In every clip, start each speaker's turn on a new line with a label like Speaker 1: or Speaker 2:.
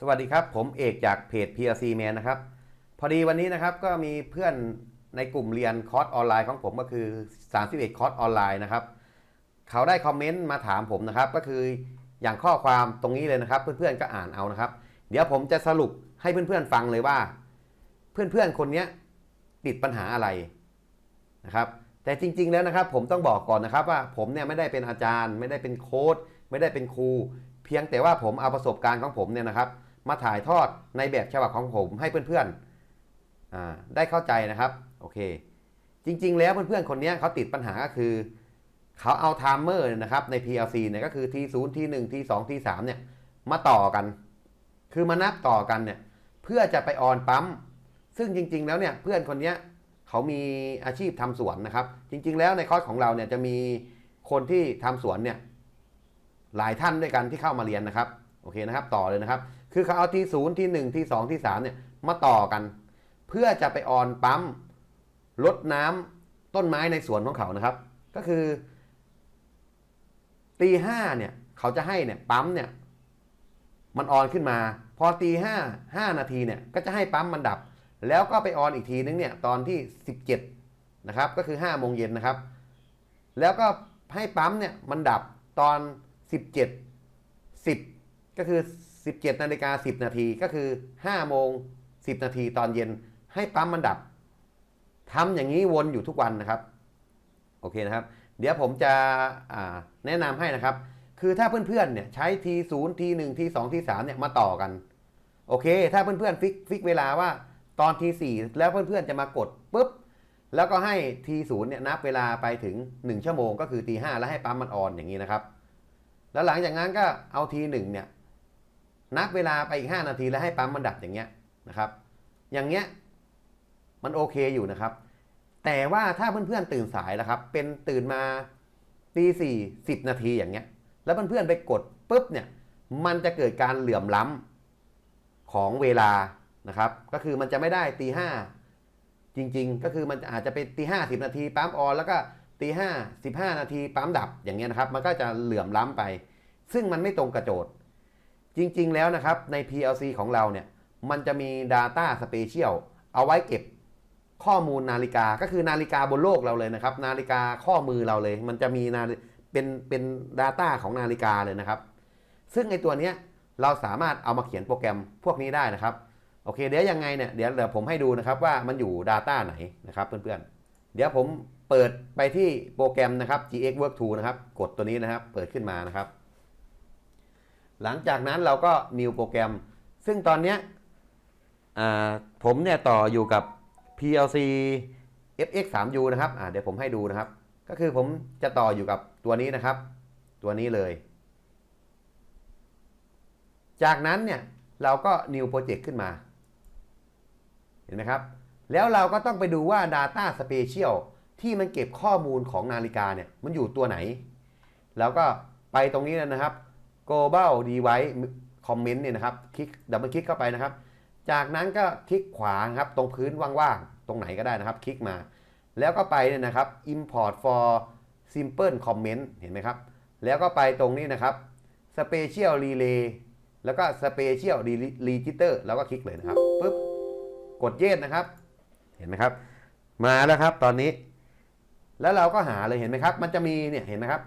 Speaker 1: สวัสดีครับ ผมเอกจากเพจ PLC Man นะครับ พอดีวันนี้นะครับก็มีเพื่อนในกลุ่มเรียนคอร์สออนไลน์ของผมก็คือ 31 คอร์สออนไลน์นะครับ เขาได้คอมเมนต์มาถามผมนะครับ ก็คืออย่างข้อความตรงนี้เลยนะครับ เพื่อนๆก็อ่านเอานะครับ เดี๋ยวผมจะสรุปให้เพื่อนๆฟังเลยว่า เพื่อนๆคนนี้ติดปัญหาอะไรนะครับ แต่จริง ๆ แล้วนะครับ ผมต้องบอกก่อนนะครับว่าผมเนี่ยไม่ได้เป็นอาจารย์ ไม่ได้เป็นโค้ดไม่ได้เป็นครู เพียงแต่ว่าผมเอาประสบการณ์ของผมเนี่ยนะครับ มาถ่ายทอดในแบบฉบับของผมให้เพื่อนๆได้เข้าใจนะครับโอเค จริงๆ แล้วเพื่อนๆคนนี้เขาติดปัญหาก็คือ เขาเอาไทม์เมอร์นะครับใน PLC เนี่ยก็คือ T0 T1 T2 T3 เนี่ยมาต่อกัน คือมานับต่อกันเนี่ยเพื่อจะไปออนปั๊ม ซึ่งจริง ๆ แล้วเนี่ยเพื่อนคนนี้เขามีอาชีพทำสวนนะครับ จริง ๆ แล้วในคอร์สของเราเนี่ยจะมีคนที่ทำสวนเนี่ยหลายท่านด้วยกันที่เข้ามาเรียนนะครับ โอเคนะครับ ต่อเลยนะครับ คือเขาเอาที่ศูนย์ที่หนึ่งที่สองที่สามเนี่ยมาต่อกัน เพื่อจะไปออนปั๊มลดน้ำต้นไม้ในสวนของเขานะครับ ก็คือตีห้าเนี่ยเขาจะให้เนี่ยปั๊มเนี่ยมันออนขึ้นมา พอตีห้าห้านาทีเนี่ยก็จะให้ปั๊มมันดับ แล้วก็ไปออนอีกทีนึงเนี่ยตอนที่ 17นะครับก็คือ5โมงเย็นนะครับ แล้วก็ให้ปั๊มเนี่ยมันดับตอน 17 10 ก็คือ 17นาฬิกา10 นาทีก็คือ5โมง10 นาทีตอนเย็นให้ปั๊มมันดับทำอย่างนี้วนอยู่ทุกวันนะครับโอเคนะครับ เดี๋ยวผมจะแนะนำให้นะครับ คือถ้าเพื่อนๆเนี่ยใช้ T0 T1 T2 T3 เนี่ยมาต่อกันโอเค ถ้าเพื่อนๆฟิกฟิกเวลาว่าตอน T4 แล้วเพื่อนๆจะมากดปุ๊บแล้วก็ให้ T0 เนี่ยนับเวลาไปถึง 1 ชั่วโมง ก็คือ T5 แล้วให้ปั๊มมันออนอย่างนี้นะครับ แล้วหลังจากนั้นก็เอา T1 เนี่ย นับเวลาไปอีก 5 นาทีแล้วให้ปั๊มมันดับอย่างเงี้ยนะครับ อย่างเงี้ยมันโอเคอยู่นะครับ แต่ว่าถ้าเพื่อนๆตื่นสายแล้วครับ เป็นตื่นมาตีสี่สิบนาทีอย่างเงี้ย แล้วเพื่อนๆไปกดปุ๊บเนี่ย มันจะเกิดการเหลื่อมล้ำของเวลานะครับ ก็คือมันจะไม่ได้ตีห้าจริง ๆ ก็คือมันอาจจะเป็นตีห้าสิบนาทีปั๊มออนแล้วก็ตีห้าสิบห้านาทีปั๊มดับอย่างเงี้ยนะครับ มันก็จะเหลื่อมล้ำไป ซึ่งมันไม่ตรงกระโจทย์ จริง ๆ แล้วนะครับใน PLC ของเราเนี่ยมันจะมี Data Special เอาไว้เก็บข้อมูลนาฬิกาก็คือนาฬิกาบนโลกเราเลยนะครับ นาฬิกาข้อมือเราเลย มันจะมีนาเป็นเป็น Data ของนาฬิกาเลยนะครับ ซึ่งไอตัวเนี้ยเราสามารถเอามาเขียนโปรแกรมพวกนี้ได้นะครับโอเคเดี๋ยวยังไงเนี่ยเดี๋ยวเดี๋ยวผมให้ดูนะครับว่ามันอยู่ Data ไหนนะครับเพื่อนๆ เดี๋ยวผมเปิดไปที่โปรแกรมนะครับ GX Work Tool นะครับ กดตัวนี้นะครับ เปิดขึ้นมานะครับ หลังจากนั้นเราก็ New โปรแกรม ซึ่งตอนเนี้ยผมเนี่ยต่ออยู่กับ PLC FX 3 U นะครับเดี๋ยวผมให้ดูนะครับ ก็คือผมจะต่ออยู่กับตัวนี้นะครับ ตัวนี้เลย จากนั้นเนี่ยเราก็ New Project ขึ้นมา เห็นไหมครับ แล้วเราก็ต้องไปดูว่า Data Special ที่มันเก็บข้อมูลของนาฬิกาเนี่ยมันอยู่ตัวไหน แล้วก็ไปตรงนี้นะครับ global device comment เนี่ยนะครับ คลิกดับเบิลคลิกเข้าไปนะครับ จากนั้นก็คลิกขวาครับตรงพื้นว่างๆ ตรงไหนก็ได้นะครับ คลิกมา แล้วก็ไปเนี่ยนะครับ import for simple comment เห็นไหมครับ แล้วก็ไปตรงนี้นะครับ special relay แล้วก็ special register แล้วก็คลิกเลยนะครับปุ๊บกดเยสนะครับ เห็นไหมครับ มาแล้วครับตอนนี้ แล้วเราก็หาเลยเห็นไหมครับ มันจะมีเนี่ยเห็นไหมครับ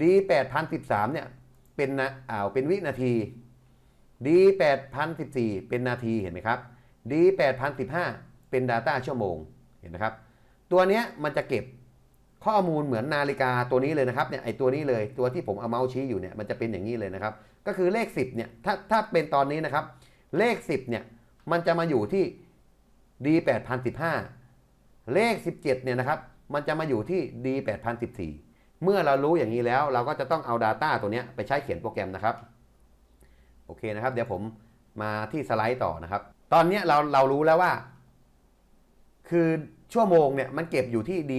Speaker 1: D 8013เนี่ยเป็นนะอ่าวเป็นวินาที D 8014เป็นนาทีเห็นไหมครับ D 8015เป็น Data ชั่วโมงเห็นไหมครับ ตัวเนี้ยมันจะเก็บข้อมูลเหมือนนาฬิกาตัวนี้เลยนะครับเนี่ยไอตัวนี้เลยตัวที่ผมเอาเมาส์ชี้อยู่เนี่ยมันจะเป็นอย่างนี้เลยนะครับ ก็คือเลข 10เนี่ยถ้าถ้าเป็นตอนนี้นะครับ เลข 10เนี่ยมันจะมาอยู่ที่ D 8015เลข 17เนี่ยนะครับ มันจะมาอยู่ที่ D 8014 เมื่อเรารู้อย่างนี้แล้วเราก็จะต้องเอา Data ตัวนี้ไปใช้เขียนโปรแกรมนะครับโอเคนะครับ เดี๋ยวผมมาที่สไลด์ต่อนะครับ ตอนนี้เราเรารู้แล้วว่า คือชั่วโมงเนี่ยมันเก็บอยู่ที่ D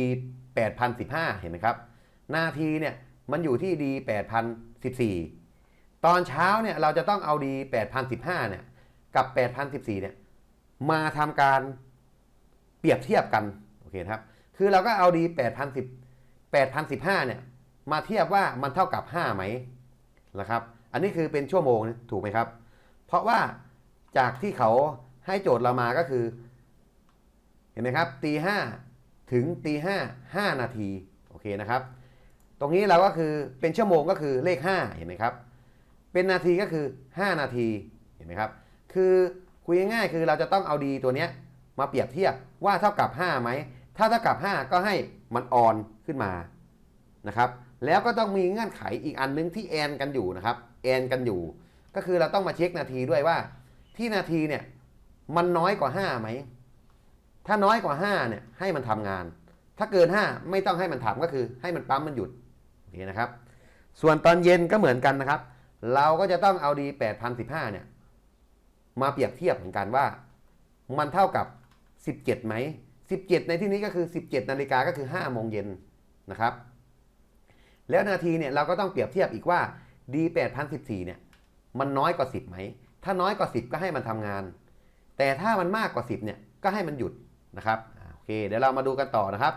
Speaker 1: 8015 เห็นไหมครับ นาทีเนี่ยมันอยู่ที่ D 8014 ตอนเช้าเนี่ยเราจะต้องเอา D 8015เนี่ยกับ8014เนี่ยมาทำการเปรียบเทียบกันโอเคครับ คือเราก็เอา D 8010 8015เนี่ยมาเทียบว่ามันเท่ากับ 5 ไหมนะครับ อันนี้คือเป็นชั่วโมงถูกไหมครับ เพราะว่าจากที่เขาให้โจทย์เรามาก็คือ เห็นไหมครับตีห้าถึงตีห้าห้านาทีโอเคนะครับ ตรงนี้เราก็คือเป็นชั่วโมงก็คือเลข 5 เห็นไหมครับ เป็นนาทีก็คือ 5 นาทีเห็นไหมครับ คือคุยง่ายๆคือเราจะต้องเอาดีตัวเนี้ยมาเปรียบเทียบว่าเท่ากับ 5 ไหม ถ้าเท่ากับ 5 ก็ให้มันออนขึ้นมานะครับ แล้วก็ต้องมีเงื่อนไขอีกอันนึงที่แอนกันอยู่นะครับแอนกันอยู่ ก็คือเราต้องมาเช็คนาทีด้วยว่า ที่นาทีเนี่ยมันน้อยกว่า5ไหมถ้าน้อยกว่า 5เนี่ยให้มันทำงาน ถ้าเกิน 5 ไม่ต้องให้มันทำก็คือ ให้มันปั๊มมันหยุดโอเคนะครับ ส่วนตอนเย็นก็เหมือนกันนะครับ เราก็จะต้องเอาดี8015เนี่ยมาเปรียบเทียบเหมือนกันว่า มันเท่ากับ 17ไหม 17 ในที่นี้ก็คือ 17 นาฬิกาก็คือ 5 โมงเย็นนะครับ แล้วนาทีเนี่ยเราก็ต้องเปรียบเทียบอีกว่า D 8014เนี่ยมันน้อยกว่า 10ไหม ถ้าน้อยกว่า 10 ก็ให้มันทำงาน แต่ถ้ามันมากกว่า 10เนี่ยก็ให้มันหยุดนะครับโอเคเดี๋ยวเรามาดูกันต่อนะครับ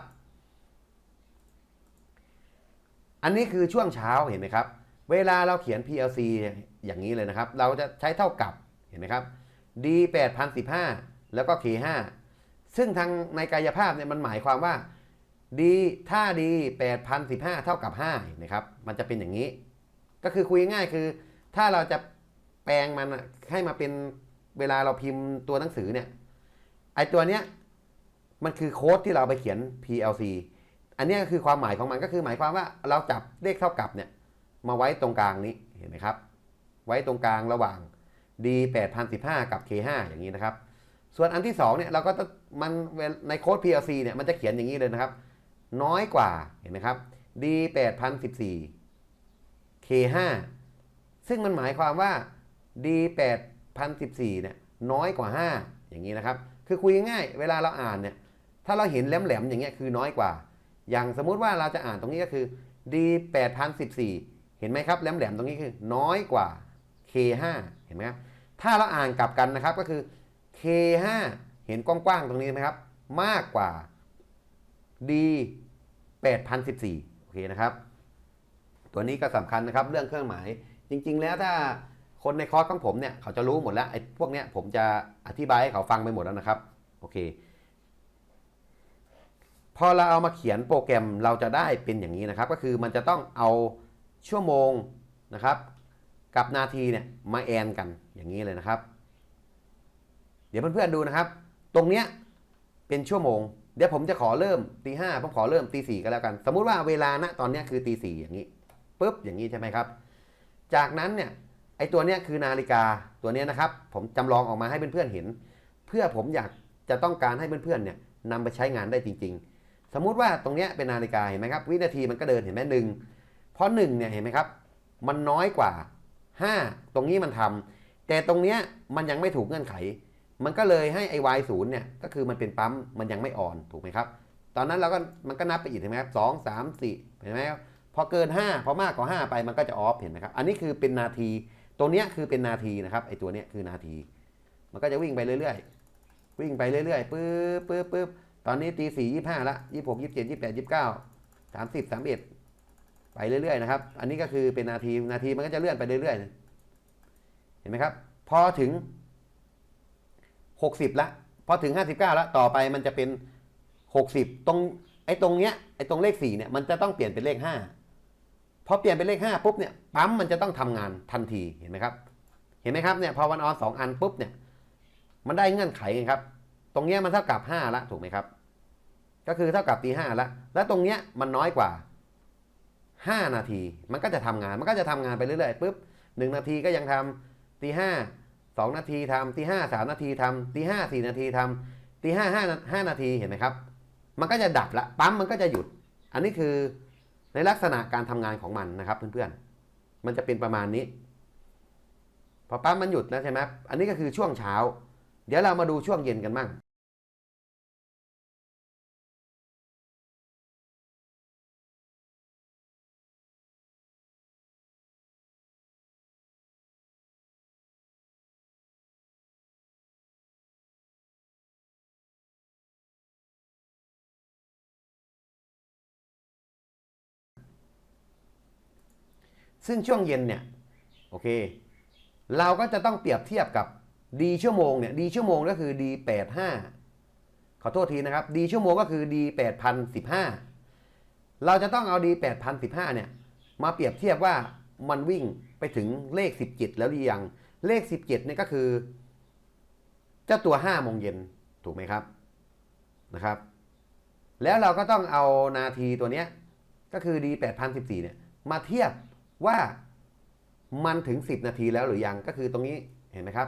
Speaker 1: อันนี้คือช่วงเช้าเห็นไหมครับ เวลาเราเขียน PLC อย่างนี้เลยนะครับ เราจะใช้เท่ากับเห็นไหมครับ D 8015 แล้วก็ K 5 ซึ่งทางในกายภาพเนี่ยมันหมายความว่า D ถ้า D 8015 เท่ากับ5นไหมครับ มันจะเป็นอย่างนี้ ก็คือคุยง่ายคือ ถ้าเราจะแปลงมันให้มาเป็นเวลาเราพิมพ์ตัวหนังสือเนี่ยไอตัวเนี้ยมันคือโค้ดที่เราไปเขียน PLC อันนี้ก็คือความหมายของมันก็คือหมายความว่าเราจับเลขเท่ากับเนี่ยมาไว้ตรงกลางนี้เห็นไหมครับ ไว้ตรงกลางระหว่าง D 8015 กับ K 5 อย่างนี้นะครับ ส่วนอันที่2เนี่ยเราก็ต้อง มันในโค้ด PLC เนี่ยมันจะเขียนอย่างนี้เลยนะครับ น้อยกว่าเห็นไหมครับ D 8014 K 5ซึ่งมันหมายความว่า D 8014เนี่ยน้อยกว่า 5 อย่างนี้นะครับ คือคุยง่ายเวลาเราอ่านเนี่ยถ้าเราเห็นแหลมๆอย่างเงี้ยคือน้อยกว่า อย่างสมมุติว่าเราจะอ่านตรงนี้ก็คือ D 8014 เห็นไหมครับแหลมๆตรงนี้คือน้อยกว่า K 5เห็นไหมครับถ้าเราอ่านกลับกันนะครับก็คือ K 5 เห็นกว้างๆตรงนี้ไหมครับ มากกว่า D 8014 โอเคนะครับ ตัวนี้ก็สำคัญนะครับเรื่องเครื่องหมาย จริง ๆ แล้วถ้าคนในคอร์สของผมเนี่ยเขาจะรู้หมดแล้วไอ้พวกเนี้ยผมจะอธิบายให้เขาฟังไปหมดแล้วนะครับ โอเค พอเราเอามาเขียนโปรแกรมเราจะได้เป็นอย่างนี้นะครับ ก็คือมันจะต้องเอาชั่วโมงนะครับ กับนาทีเนี่ยมาแอนกันอย่างนี้เลยนะครับ เดี๋ยวเพื่อนๆดูนะครับ ตรงเนี้ยเป็นชั่วโมง เดี๋ยวผมจะขอเริ่มตีห้าผมขอเริ่มตีสี่ก็แล้วกัน สมมุติว่าเวลาณตอนเนี้ยคือตีสี่อย่างนี้ปุ๊บอย่างนี้ใช่ไหมครับ จากนั้นเนี่ยไอตัวเนี้ยคือนาฬิกาตัวเนี้ยนะครับ ผมจำลองออกมาให้เพื่อนๆเห็น เพื่อผมอยากจะต้องการให้เพื่อนๆเนี่ยนำไปใช้งานได้จริง ๆ สมมุติว่าตรงเนี้ยเป็นนาฬิกาเห็นไหมครับ วินาทีมันก็เดินเห็นไหมหนึ่งเพราะหนึ่งเนี่ยเห็นไหมครับ มันน้อยกว่า 5 ตรงนี้มันทำแต่ตรงเนี้ยมันยังไม่ถูกเงื่อนไข มันก็เลยให้ไอวายศูนย์เนี่ยก็คือมันเป็นปั๊มมันยังไม่อ่อนถูกไหมครับ ตอนนั้นเราก็มันก็นับไปอีกเห็นไหมครับสองสามสี่เห็นไหมครับพอเกิน 5 พอมากกว่า 5 ไปมันก็จะออฟเห็นไหมครับ อันนี้คือเป็นนาที ตรงเนี้ยคือเป็นนาทีนะครับไอตัวเนี้ยคือนาที มันก็จะวิ่งไปเรื่อยๆ วิ่งไปเรื่อยๆปึ๊บปึ๊บปึ๊บตอนนี้ตีสี่ยี่ห้าละยี่หกยี่เจ็ดยี่แปดยี่เก้าสามสิบสามเอ็ดไปเรื่อยๆนะครับ อันนี้ก็คือเป็นนาที นาทีมันก็จะเลื่อนไปเรื่อยๆ เห็นไหมครับ พอถึง 60 ละ พอถึง 59ละต่อไปมันจะเป็น 60 ตรงไอ้ตรงเนี้ยไอ้ตรงเลข4เนี่ยมันจะต้องเปลี่ยนเป็นเลข 5 พอเปลี่ยนเป็นเลข 5 ปุ๊บเนี่ยปั๊มมันจะต้องทำงานทันทีเห็นไหมครับ เห็นไหมครับเนี่ยพอวันออนสองอันปุ๊บเนี่ยมันได้เงื่อนไขไงครับ ตรงเนี้ยมันเท่ากับ 5 ละถูกไหมครับ ก็คือเท่ากับตีห้าละแล้วตรงเนี้ยมันน้อยกว่า 5 นาที มันก็จะทำงานมันก็จะทำงานไปเรื่อยๆปุ๊บหนึ่งนาทีก็ยังทำตีห้า สองนาทีทำตีห้าสามนาทีทำตีห้าสี่นาทีทำตีห้าห้าห้านาทีเห็นไหมครับ มันก็จะดับละปั๊มมันก็จะหยุด อันนี้คือในลักษณะการทำงานของมันนะครับเพื่อนๆ มันจะเป็นประมาณนี้ พอปั๊มมันหยุดแล้วใช่ไหมอันนี้ก็คือช่วงเช้า เดี๋ยวเรามาดูช่วงเย็นกันบ้าง ซึ่งช่วงเย็นเนี่ยโอเค เราก็จะต้องเปรียบเทียบกับ d ชั่วโมงเนี่ย d ชั่วโมงก็คือ d 85ขอโทษทีนะครับ d ชั่วโมงก็คือ d 8015เราจะต้องเอา d 8015เนี่ยมาเปรียบเทียบว่ามันวิ่งไปถึงเลข17แล้วหรือยังเลข17เจ็ดเนี่ยก็คือ เจ้าตัว5โมงเย็นถูกไหมครับนะครับ แล้วเราก็ต้องเอานาทีตัวเนี้ยก็คือ d 8014เนี่ยมาเทียบ ว่ามันถึง 10 นาทีแล้วหรือยังก็คือตรงนี้เห็นไหมครับ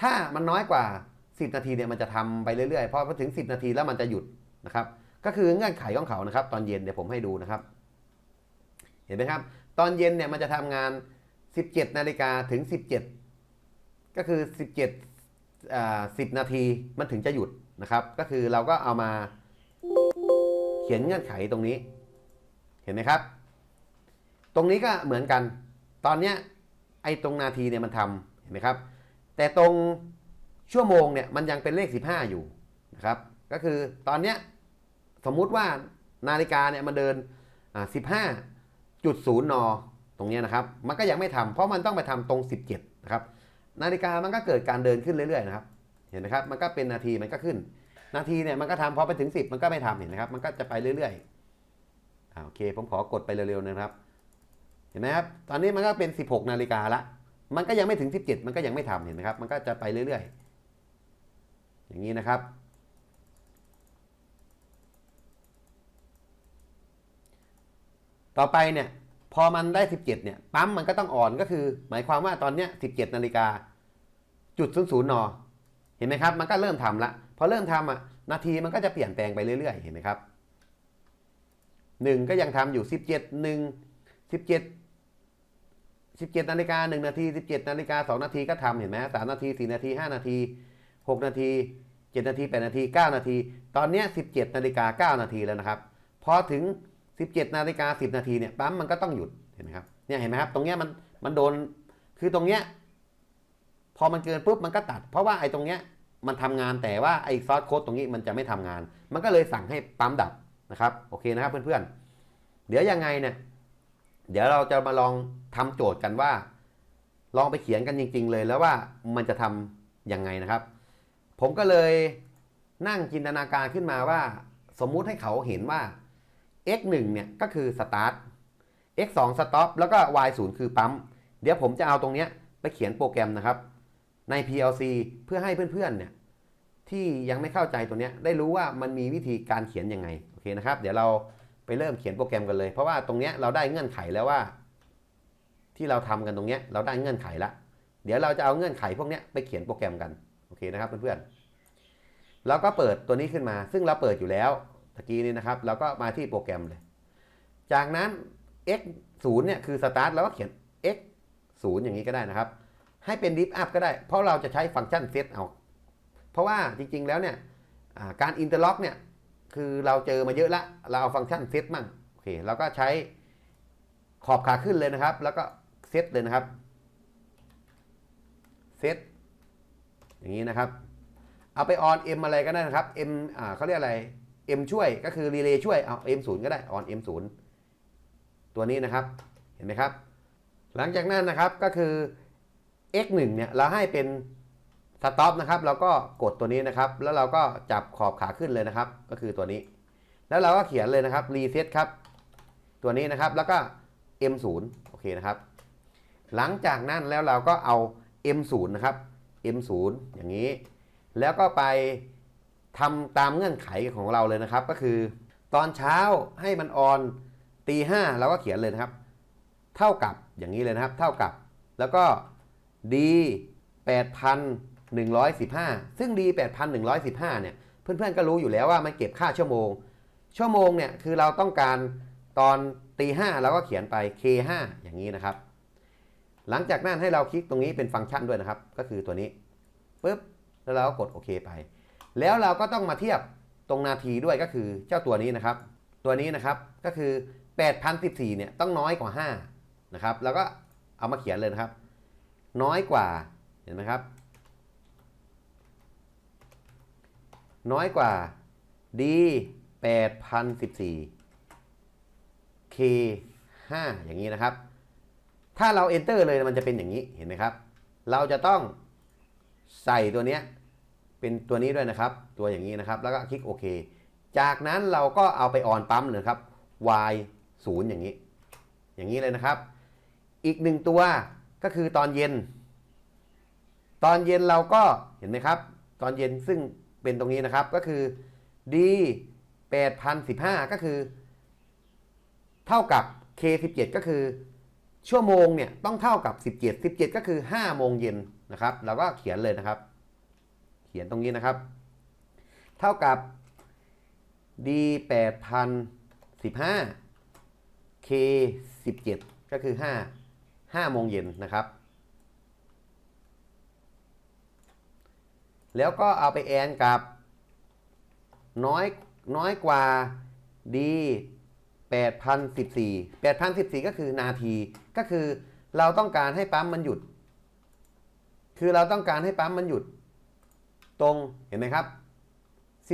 Speaker 1: ถ้ามันน้อยกว่า 10 นาทีเนี่ยมันจะทำไปเรื่อยๆพอถึง 10 นาทีแล้วมันจะหยุดนะครับ ก็คือเงื่อนไขของเขานะครับ ตอนเย็นเดี๋ยวผมให้ดูนะครับ เห็นไหมครับ ตอนเย็นเนี่ยมันจะทำงาน 17 นาฬิกาถึง 17 ก็คือ 17อ่า10 นาทีมันถึงจะหยุดนะครับ ก็คือเราก็เอามาเขียนเงื่อนไขตรงนี้ เห็นไหมครับ ตรงนี้ก็เหมือนกัน ตอนเนี้ยไอ้ตรงนาทีเนี่ยมันทำเห็นไหมครับ แต่ตรงชั่วโมงเนี่ยมันยังเป็นเลข 15 อยู่นะครับ ก็คือตอนเนี้ยสมมุติว่านาฬิกาเนี่ยมันเดินอ่า15.0นย์นตรงเนี้ยนะครับ มันก็ยังไม่ทำเพราะมันต้องไปทำตรง 17นะครับ นาฬิกามันก็เกิดการเดินขึ้นเรื่อยๆนะครับ เห็นไหมครับ มันก็เป็นนาทีมันก็ขึ้น นาทีเนี่ยมันก็ทำพอไปถึง 10 มันก็ไม่ทำเห็นไหมครับ มันก็จะไปเรื่อยๆอ่าโอเค ผมขอกดไปเร็วๆนะครับ เห็นไหมครับ ตอนนี้มันก็เป็น 16 นาฬิกาละ มันก็ยังไม่ถึง 17 มันก็ยังไม่ทำเห็นไหมครับ มันก็จะไปเรื่อยๆ อย่างนี้นะครับ ต่อไปเนี่ย พอมันได้ 17 เนี่ย ปั๊มมันก็ต้องอ่อนก็คือ หมายความว่าตอนเนี้ย 17 นาฬิกาจุดศูนย์ศูนย์นเห็นไหมครับ มันก็เริ่มทำละ พอเริ่มทำอะ นาทีมันก็จะเปลี่ยนแปลงไปเรื่อยๆ เห็นไหมครับหนึ่งก็ยังทำอยู่ 17หนึ่ง17 17นาฬิกา1นาที17นาฬิกา2นาทีก็ทำเห็นไหม3นาที 4 นาที 5 นาที 6 นาที 7 นาที 8 นาที 9 นาที ตอนนี้17นาฬิกา9นาทีแล้วนะครับ พอถึง 17นาฬิกา10 นาทีเนี่ยปั๊มมันก็ต้องหยุดเห็นไหมครับเนี่ยเห็นไหมครับตรงเนี้ยมันมันโดนคือตรงเนี้ยพอมันเกินปุ๊บมันก็ตัด เพราะว่าไอ้ตรงเนี้ยมันทำงานแต่ว่าไอ้ซอสโค้ดตรงนี้มันจะไม่ทำงาน มันก็เลยสั่งให้ปั๊มดับนะครับโอเคนะครับเพื่อนๆเดี๋ยวยังไงเนี่ย เดี๋ยวเราจะมาลองทำโจทย์กันว่า ลองไปเขียนกันจริง ๆ เลยแล้วว่ามันจะทำยังไงนะครับ ผมก็เลยนั่งจินตนาการขึ้นมาว่า สมมุติให้เขาเห็นว่า x 1เนี่ยก็คือ start x 2 stop แล้วก็ y 0คือปั๊ม เดี๋ยวผมจะเอาตรงเนี้ยไปเขียนโปรแกรมนะครับ ใน PLC เพื่อให้เพื่อนๆเนี่ยที่ยังไม่เข้าใจตัวเนี้ยได้รู้ว่ามันมีวิธีการเขียนยังไง โอเคนะครับ เดี๋ยวเรา เริ่มเขียนโปรแกรมกันเลย เพราะว่าตรงเนี้ยเราได้เงื่อนไขแล้วว่า ที่เราทำกันตรงเนี้ยเราได้เงื่อนไขละ เดี๋ยวเราจะเอาเงื่อนไขพวกเนี้ยไปเขียนโปรแกรมกันโอเคนะครับเพื่อนๆเราก็เปิดตัวนี้ขึ้นมา ซึ่งเราเปิดอยู่แล้วตะกี้นี้นะครับ เราก็มาที่โปรแกรมเลย จากนั้น x 0เนี่ยคือ start เราก็เขียน x 0อย่างนี้ก็ได้นะครับ ให้เป็น div up ก็ได้ เพราะเราจะใช้ฟังก์ชัน set เอา เพราะว่าจริงๆแล้วเนี่ยอ่าการ interlock เนี่ย คือเราเจอมาเยอะละเราเอาฟังก์ชัน set มั่งโอเคเราก็ใช้ขอบขาขึ้นเลยนะครับ แล้วก็เซตเลยนะครับเซตอย่างนี้นะครับ เอาไปออน m อะไรก็ได้นะครับ m อ่าเขาเรียกอะไร m ช่วยก็คือ relay ช่วยเอา m 0ก็ได้ on m 0ตัวนี้นะครับเห็นไหมครับ หลังจากนั้นนะครับก็คือ x 1เนี่ยเราให้เป็น stop นะครับเราก็กดตัวนี้นะครับ แล้วเราก็จับขอบขาขึ้นเลยนะครับ ก็คือตัวนี้ แล้วเราก็เขียนเลยนะครับ reset ครับ ตัวนี้นะครับแล้วก็ m 0 โอเคนะครับ หลังจากนั้นแล้วเราก็เอา m 0 นะครับ m 0 อย่างนี้ แล้วก็ไปทำตามเงื่อนไขของเราเลยนะครับ ก็คือ ตอนเช้าให้มันออนตีห้าเราก็เขียนเลยนะครับ เท่ากับอย่างนี้เลยนะครับ เท่ากับ แล้วก็ d 115 ซึ่ง d 8,115 เนี่ย เพื่อนๆก็รู้อยู่แล้วว่ามันเก็บค่าชั่วโมง ชั่วโมงเนี่ย คือเราต้องการตอนตีห้าเราก็เขียนไป k 5 อย่างนี้นะครับ หลังจากนั้นให้เราคลิกตรงนี้เป็นฟังก์ชันด้วยนะครับ ก็คือตัวนี้ปุ๊บแล้วเราก็กดโอเคไป แล้วเราก็ต้องมาเทียบตรงนาทีด้วยก็คือเจ้าตัวนี้นะครับ ตัวนี้นะครับก็คือ 8,014 เนี่ยต้องน้อยกว่า 5 นะครับ แล้วก็เอามาเขียนเลยนะครับ น้อยกว่าเห็นไหมครับ น้อยกว่า d 8,014 k 5อย่างนี้นะครับ ถ้าเรา enter เลยมันจะเป็นอย่างนี้เห็นไหมครับ เราจะต้องใส่ตัวเนี้ยเป็นตัวนี้ด้วยนะครับ ตัวอย่างนี้นะครับ แล้วก็คลิกโอเค จากนั้นเราก็เอาไปออนปั๊มเลยครับ y 0อย่างนี้ อย่างนี้เลยนะครับ อีกหนึ่งตัวก็คือตอนเย็น ตอนเย็นเราก็เห็นไหมครับ ตอนเย็นซึ่ง เป็นตรงนี้นะครับก็คือ d 8015 ก็คือ เท่ากับ k 17ก็คือ ชั่วโมงเนี่ยต้องเท่ากับ 17 17 ก็คือ 5 โมงเย็นนะครับเราก็เขียนเลยนะครับ เขียนตรงนี้นะครับ เท่ากับ d 8015 k 17 ก็คือ 5 5 โมงเย็นนะครับ แล้วก็เอาไปแอนกับ น้อยน้อยกว่า d 8,014 8,014 ก็คือนาทีก็คือเราต้องการให้ปั๊มมันหยุด คือเราต้องการให้ปั๊มมันหยุด ตรงเห็นไหมครับ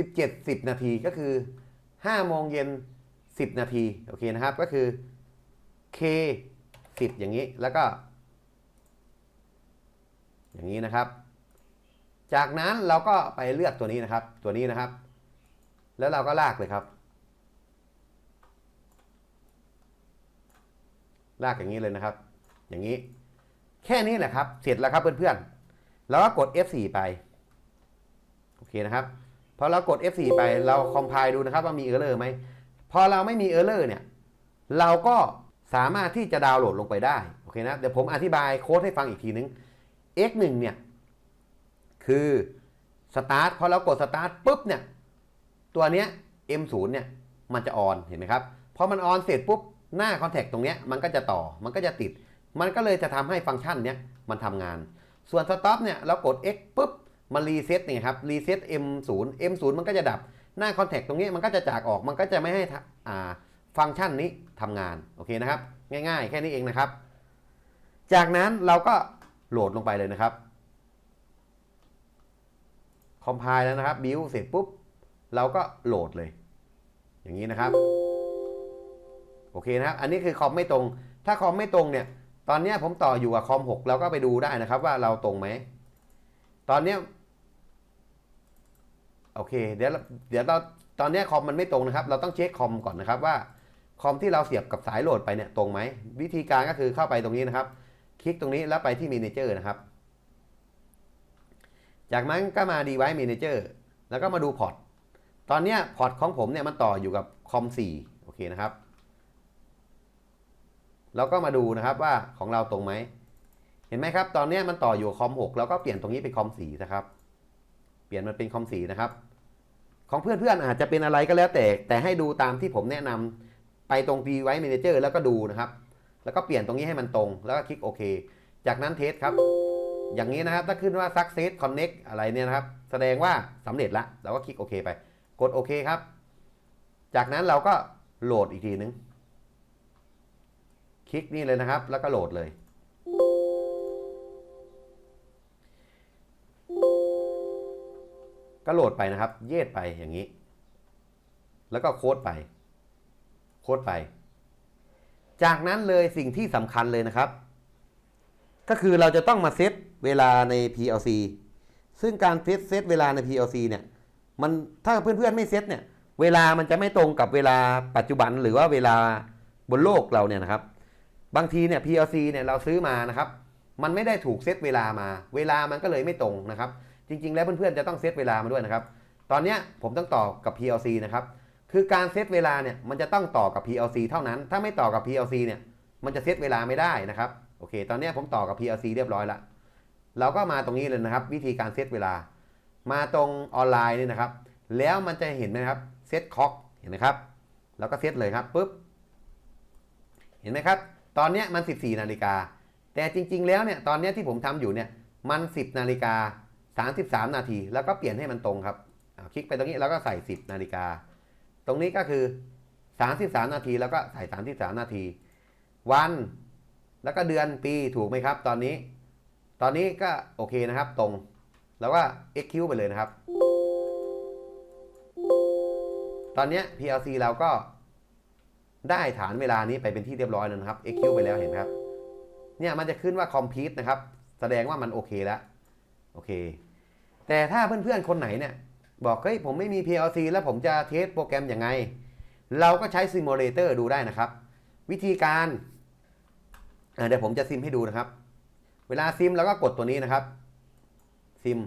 Speaker 1: 17 10 นาทีก็คือ 5 โมงเย็น 10 นาทีโอเคนะครับก็คือ k 10 อย่างนี้แล้วก็ อย่างนี้นะครับ จากนั้นเราก็ไปเลือกตัวนี้นะครับ ตัวนี้นะครับ แล้วเราก็ลากเลยครับ ลากอย่างนี้เลยนะครับ อย่างนี้ แค่นี้แหละครับ เสร็จแล้วครับเพื่อนๆ แล้วก็กด F4 ไปโอเคนะครับพอเรากด F4 ไปเราคอมไพล์ดูนะครับว่ามีเออร์เลอร์ไหมพอเราไม่มีเออร์เลอร์เนี่ยเราก็สามารถที่จะดาวน์โหลดลงไปได้โอเคนะเดี๋ยวผมอธิบายโค้ดให้ฟังอีกทีนึง X1 เนี่ย คือสตาร์ทพอเรากดสตาร์ทปุ๊บเนี่ยตัวเนี้ย M0 เนี่ยมันจะออนเห็นไหมครับพอมันออนเสร็จปุ๊บหน้าคอนแทคตรงเนี้ยมันก็จะต่อมันก็จะติด มันก็เลยจะทำให้ฟังก์ชันเนี้ยมันทำงาน ส่วนสต็อปเนี่ยเรากด X ปุ๊บมันรีเซ็ตเนี่ยครับรีเซ็ต M0 M0 มันก็จะดับหน้าคอนแทคตรงนี้มันก็จะจากออกมันก็จะไม่ให้อ่าฟังก์ชันนี้ทำงานโอเคนะครับ ง่ายๆ แค่นี้เองนะครับ จากนั้นเราก็โหลดลงไปเลยนะครับ คอมไพล์แล้วนะครับบิวเสร็จปุ๊บ เราก็โหลดเลย อย่างนี้นะครับ โอเคนะครับ อันนี้คือคอมไม่ตรง ถ้าคอมไม่ตรงเนี่ย ตอนนี้ผมต่ออยู่กับคอม 6 เราก็ไปดูได้นะครับว่าเราตรงไหม ตอนนี้โอเค เดี๋ยวเดี๋ยวเราตอนนี้คอมมันไม่ตรงนะครับ เราต้องเช็คคอมก่อนนะครับว่าคอมที่เราเสียบกับสายโหลดไปเนี่ยตรงไหม วิธีการก็คือเข้าไปตรงนี้นะครับ คลิกตรงนี้แล้วไปที่ Manager นะครับ จากนั้นก็มา Device Manager แล้วก็มาดูพอร์ตตอนนี้พอร์ตของผมเนี่ยมันต่ออยู่กับคอม4โอเคนะครับเราก็มาดูนะครับว่าของเราตรงไหม เห็นไหมครับ ตอนนี้มันต่ออยู่คอม6เราก็เปลี่ยนตรงนี้เป็นคอม4นะครับ เปลี่ยนมันเป็นคอม4นะครับ ของเพื่อนๆอาจจะเป็นอะไรก็แล้วแต่ แต่ให้ดูตามที่ผมแนะนำไปตรง Device Manager แล้วก็ดูนะครับ แล้วก็เปลี่ยนตรงนี้ให้มันตรง แล้วก็คลิกโอเค จากนั้นเทสครับ อย่างนี้นะครับถ้าขึ้นว่า success connect อะไรเนี่ยนะครับ แสดงว่าสำเร็จละเราก็คลิกโอเคไป กดโอเคครับ จากนั้นเราก็โหลดอีกทีนึง คลิกนี่เลยนะครับ แล้วก็โหลดเลย ก็โหลดไปนะครับ เยดไปอย่างนี้ แล้วก็โค้ดไป โค้ดไป จากนั้นเลยสิ่งที่สำคัญเลยนะครับ ก็คือเราจะต้องมาเซต เวลาใน PLC ซึ่งการเซตเซตเวลาใน PLC เนี่ยมันถ้าเพื่อนๆไม่เซตเนี่ยเวลามันจะไม่ตรงกับเวลาปัจจุบันหรือว่าเวลาบนโลกเราเนี่ยนะครับ บางทีเนี่ย PLC เนี่ยเราซื้อมานะครับ มันไม่ได้ถูกเซตเวลามา เวลามันก็เลยไม่ตรงนะครับ จริง ๆ แล้วเพื่อนๆจะต้องเซตเวลามาด้วยนะครับ ตอนนี้ผมต้องต่อกับ PLC นะครับ คือการเซตเวลาเนี่ยมันจะต้องต่อกับ PLC เท่านั้น ถ้าไม่ต่อกับ PLC เนี่ยมันจะเซตเวลาไม่ได้นะครับ โอเค ตอนนี้ผมต่อกับ PLC เรียบร้อยแล้ว เราก็มาตรงนี้เลยนะครับ วิธีการเซตเวลา มาตรงออนไลน์นี่นะครับ แล้วมันจะเห็นไหมครับเซตคอกเห็นไหมครับ แล้วก็เซตเลยครับปุ๊บเห็นไหมครับ ตอนนี้มัน 14 นาฬิกา แต่จริง ๆ แล้วเนี่ยตอนนี้ที่ผมทำอยู่เนี่ยมัน 10 นาฬิกา 33 นาที แล้วก็เปลี่ยนให้มันตรงครับคลิกไปตรงนี้แล้วก็ใส่ 10 นาฬิกา ตรงนี้ก็คือ 33 นาทีแล้วก็ใส่ 33 นาที วัน แล้วก็เดือนปีถูกไหมครับ ตอนนี้ ตอนนี้ก็โอเคนะครับตรง แล้วก็ exq ไปเลยนะครับ ตอนนี้ PLC เราก็ได้ฐานเวลานี้ไปเป็นที่เรียบร้อยแล้วนะครับ exq ไปแล้วเห็นไหมครับ เนี่ยมันจะขึ้นว่า complete นะครับ แสดงว่ามันโอเคแล้ว โอเค แต่ถ้าเพื่อนๆ คนไหนเนี่ย บอกเฮ้ยผมไม่มี PLC แล้วผมจะเทสโปรแกรมยังไง เราก็ใช้ซิมูเลเตอร์ดูได้นะครับ วิธีการเดี๋ยวผมจะซิมให้ดูนะครับ เวลาซิมเราก็กดตัวนี้นะครับ ซิม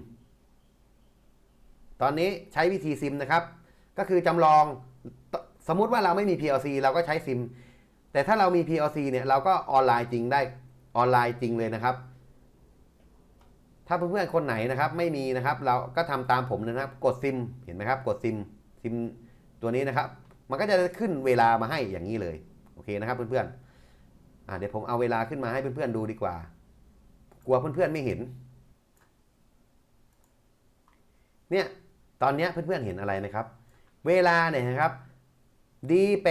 Speaker 1: ตอนนี้ใช้วิธีซิมนะครับ ก็คือจำลองสมมุติว่าเราไม่มี PLC เราก็ใช้ซิม แต่ถ้าเรามี PLC เนี่ยเราก็ออนไลน์จริงได้ออนไลน์จริงเลยนะครับ ถ้าเพื่อนๆคนไหนนะครับ ไม่มีนะครับ เราก็ทำตามผมเลยนะครับ กดซิมเห็นไหมครับ กดซิมซิมตัวนี้นะครับ มันก็จะขึ้นเวลามาให้อย่างนี้เลย โอเคนะครับเพื่อนๆเดี๋ยวผมเอาเวลาขึ้นมาให้เพื่อนๆดูดีกว่า กลัวเพื่อนๆไม่เห็น เนี่ยตอนนี้เพื่อนๆเห็นอะไรไหมครับ เวลาเนี่ยนะครับ d 8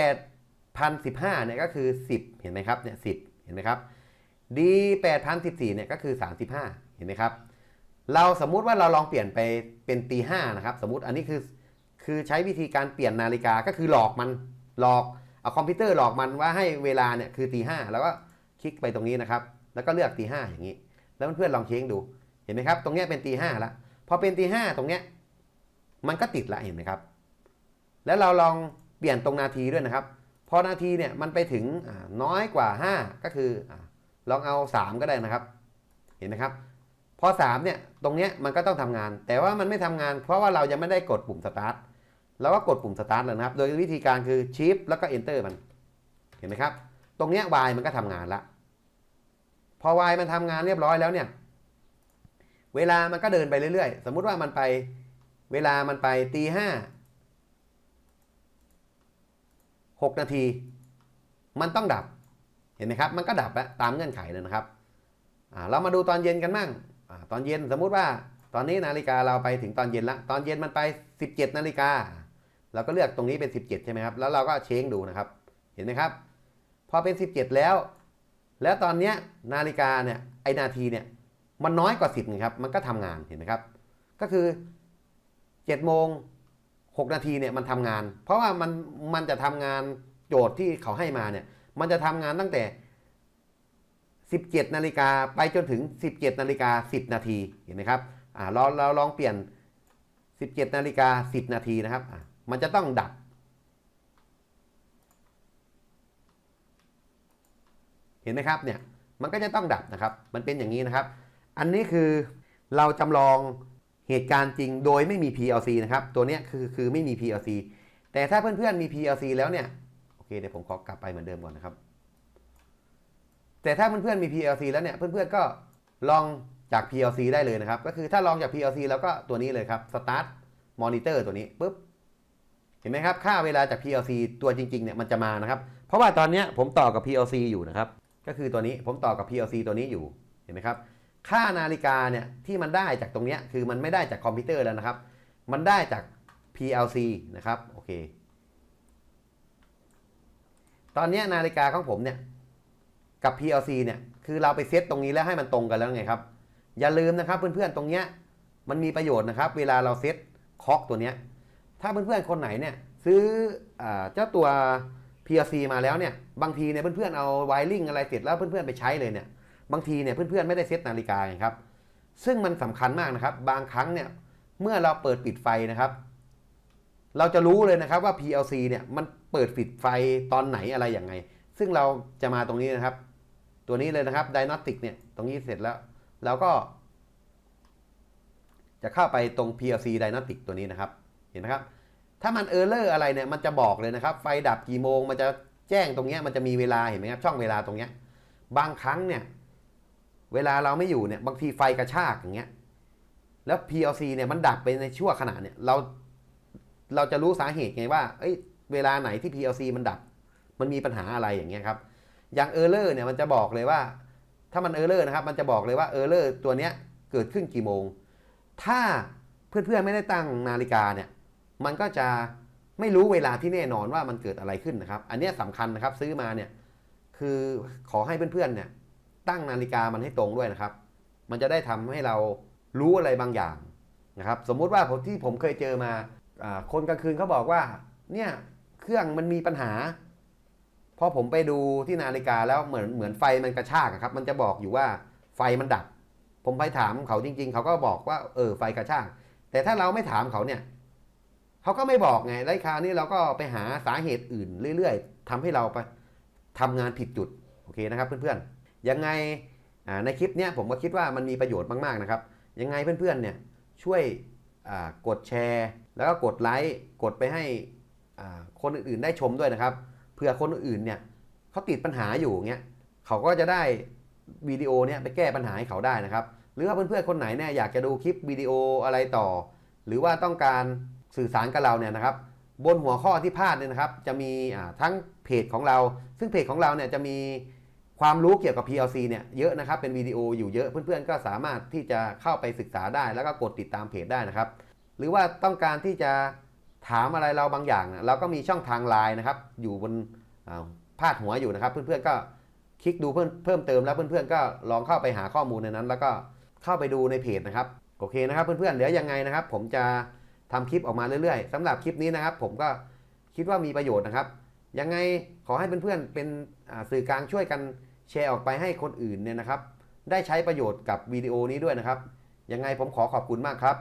Speaker 1: 0 1 5เนี่ยก็คือ 10 เห็นไหมครับเนี่ย10 เห็นไหมครับ d 8 0 1 4เนี่ยก็คือ 35 เห็นไหมครับ เราสมมุติว่าเราลองเปลี่ยนไปเป็นตีห้านะครับ สมมติอันนี้คือคือใช้วิธีการเปลี่ยนนาฬิกาก็คือหลอกมันหลอกเอาคอมพิวเตอร์หลอกมันว่าให้เวลาเนี่ยคือตีห้าแล้วก็คลิกไปตรงนี้นะครับ แล้วก็เลือกตีห้าอย่างนี้ แล้วเพื่อนๆลองเช็คดู เห็นไหมครับ ตรงเนี้ยเป็นตีห้าแล้วพอเป็นตีห้าตรงเนี้ยมันก็ติดละเห็นไหมครับ แล้วเราลองเปลี่ยนตรงนาทีด้วยนะครับ พอนาทีเนี่ยมันไปถึงน้อยกว่า 5 ก็คืออลองเอา 3 ก็ได้นะครับ เห็นไหมครับ พอ3เนี่ยตรงเนี้ยมันก็ต้องทำงาน แต่ว่ามันไม่ทำงาน เพราะว่าเรายังไม่ได้กดปุ่มสตาร์ทเราก็กดปุ่มสตาร์ทเลยนะครับ โดยวิธีการคือชิปแล้วก็ enter มัน เห็นไหมครับ ตรงเนี้ย Y มันก็ทำงานละ พอ Y มันทำงานเรียบร้อยแล้วเนี่ย เวลามันก็เดินไปเรื่อยๆ สมมุติว่ามันไปเวลามันไปตีห้า6นาที มันต้องดับเห็นไหมครับ มันก็ดับแล้วตามเงื่อนไขเลยนะครับเรามาดูตอนเย็นกันบ้างอตอนเย็นสมมุติว่าตอนนี้นาฬิกาเราไปถึงตอนเย็นละตอนเย็นมันไป 17 นาฬิกาเราก็เลือกตรงนี้เป็น 17 ใช่ไหมครับ แล้วเราก็เช็คดูนะครับ เห็นไหมครับ พอเป็น 17 แล้ว แล้วตอนนี้นาฬิกาเนี่ยไอนาทีเนี่ยมันน้อยกว่า 10นะครับมันก็ทำงานเห็นไหมครับ ก็คือ7โมง6นาทีเนี่ยมันทำงาน เพราะว่ามันมันจะทำงานโจทย์ที่เขาให้มาเนี่ยมันจะทำงานตั้งแต่ 17นาฬิกาไปจนถึง 17นาฬิกา10 นาทีเห็นไหมครับอ่าเราเราลองเปลี่ยน 17นาฬิกา10 นาทีนะครับมันจะต้องดับ เห็นไหมครับเนี่ยมันก็จะต้องดับนะครับ มันเป็นอย่างนี้นะครับ อันนี้คือเราจำลองเหตุการณ์จริงโดยไม่มี PLC นะครับ ตัวเนี้ยคือคือไม่มี PLC แต่ถ้าเพื่อนๆมี PLC แล้วเนี่ยโอเคเดี๋ยวผมขอกลับไปเหมือนเดิมก่อนนะครับ แต่ถ้าเพื่อนๆมี PLC แล้วเนี่ยเพื่อนๆก็ลองจาก PLC ได้เลยนะครับ ก็คือถ้าลองจาก PLC แล้วก็ตัวนี้เลยครับ Start Monitor ตัวนี้ปุ๊บเห็นไหมครับ ค่าเวลาจาก PLC ตัวจริงๆเนี่ยมันจะมานะครับ เพราะว่าตอนเนี้ยผมต่อกับ PLC อยู่นะครับ ก็คือตัวนี้ผมต่อกับ PLC ตัวนี้อยู่เห็นไหมครับ ค่านาฬิกาเนี่ยที่มันได้จากตรงนี้คือมันไม่ได้จากคอมพิวเตอร์แล้วนะครับ มันได้จาก PLC นะครับโอเค ตอนนี้นาฬิกาของผมเนี่ยกับ PLC เนี่ยคือเราไปเซตตรงนี้แล้วให้มันตรงกันแล้วไงครับ อย่าลืมนะครับเพื่อนๆตรงเนี้ยมันมีประโยชน์นะครับ เวลาเราเซตค็อกตัวเนี้ยถ้าเพื่อนๆคนไหนเนี่ยซื้ออเจ้าตัว PLC มาแล้วเนี่ยบางทีเนี่ยเพื่อนๆเอาไวริงอะไรเสร็จแล้วเพื่อนๆไปใช้เลยเนี่ยบางทีเนี่ยเพื่อนๆไม่ได้เซตนาฬิกาไงครับซึ่งมันสำคัญมากนะครับ บางครั้งเนี่ยเมื่อเราเปิดปิดไฟนะครับ เราจะรู้เลยนะครับว่า PLC เนี่ยมันเปิดปิดไฟตอนไหนอะไรอย่างไง ซึ่งเราจะมาตรงนี้นะครับ ตัวนี้เลยนะครับ Diagnostic เนี่ยตรงนี้เสร็จแล้วเราก็ จะเข้าไปตรง PLC Diagnostic ตัวนี้นะครับ เห็นไหมครับ ถ้ามันเออร์เลอร์อะไรเนี่ยมันจะบอกเลยนะครับ ไฟดับกี่โมงมันจะแจ้งตรงเนี้ยมันจะมีเวลาเห็นไหมครับช่องเวลาตรงเนี้ยบางครั้งเนี่ยเวลาเราไม่อยู่เนี่ยบางทีไฟกระชากอย่างเงี้ยแล้ว PLC เนี่ยมันดับไปในชั่วขณะเนี่ยเราเราจะรู้สาเหตุไงว่าเอ้ยเวลาไหนที่ PLC มันดับ มันมีปัญหาอะไรอย่างเงี้ยครับอย่างเออร์เลอร์เนี่ยมันจะบอกเลยว่า ถ้ามันเออร์เลอร์นะครับมันจะบอกเลยว่าเออร์เลอร์ตัวเนี้ยเกิดขึ้นกี่โมง ถ้าเพื่อนๆไม่ได้ตั้งนาฬิกาเนี่ย มันก็จะไม่รู้เวลาที่แน่นอนว่ามันเกิดอะไรขึ้นนะครับ อันนี้ยสำคัญนะครับซื้อมาเนี่ยคือขอให้เพื่อนๆเนี่ยตั้งนาฬิกามันให้ตรงด้วยนะครับ มันจะได้ทำให้เรารู้อะไรบางอย่างนะครับ สมมุติว่าผมที่ผมเคยเจอมาอคนกลางคืนเขาบอกว่าเนี่ยเครื่องมันมีปัญหาพอผมไปดูที่นาฬิกาแล้วเหมือนเหมือนไฟมันกระชากอะครับ มันจะบอกอยู่ว่าไฟมันดับ ผมไปถามเขาจริง ๆ เขาก็บอกว่าเออไฟกระชากแต่ถ้าเราไม่ถามเขาเนี่ย เขาก็ไม่บอกไงแล้วคราวนี้เราก็ไปหาสาเหตุอื่นเรื่อย ๆทำให้เราไปทำงานผิดจุด โอเคนะครับเพื่อนๆ ยังไงในคลิปเนี้ยผมก็คิดว่ามันมีประโยชน์มากๆนะครับ ยังไงเพื่อนๆเนี่ยช่วยกดแชร์ แล้วก็กดไลค์กดไปให้คนอื่นๆได้ชมด้วยนะครับเผื่อคนอื่นเนี่ยเขาติดปัญหาอยู่เงี้ยเขาก็จะได้วิดีโอเนี่ยไปแก้ปัญหาให้เขาได้นะครับ หรือว่าเพื่อนๆคนไหนเนี่ยอยากจะดูคลิปวิดีโออะไรต่อ หรือว่าต้องการ สื่อสารกับเราเนี่ยนะครับ บนหัวข้อที่พลาดเนี่ยนะครับ จะมีทั้งเพจของเรา ซึ่งเพจของเราเนี่ยจะมีความรู้เกี่ยวกับ PLC เนี่ยเยอะนะครับ เป็นวิดีโออยู่เยอะเพื่อนๆ ก็สามารถที่จะเข้าไปศึกษาได้ แล้วก็กดติดตามเพจได้นะครับ หรือว่าต้องการที่จะถามอะไรเราบางอย่าง เราก็มีช่องทางไลน์นะครับ อยู่บนพาดหัวอยู่นะครับ เพื่อนๆก็คลิกดูเพิ่มเพิ่มเติมแล้วเพื่อนๆก็ลองเข้าไปหาข้อมูลในนั้น แล้วก็เข้าไปดูในเพจนะครับโอเคนะครับ เพื่อนๆเดี๋ยวยังไงนะครับ ผมจะ ทำคลิปออกมาเรื่อยๆสำหรับคลิปนี้นะครับ ผมก็คิดว่ามีประโยชน์นะครับ ยังไงขอให้เพื่อนๆเป็นสื่อกลางช่วยกันแชร์ออกไปให้คนอื่นเนี่ยนะครับ ได้ใช้ประโยชน์กับวิดีโอนี้ด้วยนะครับ ยังไงผมขอขอบคุณมากครับ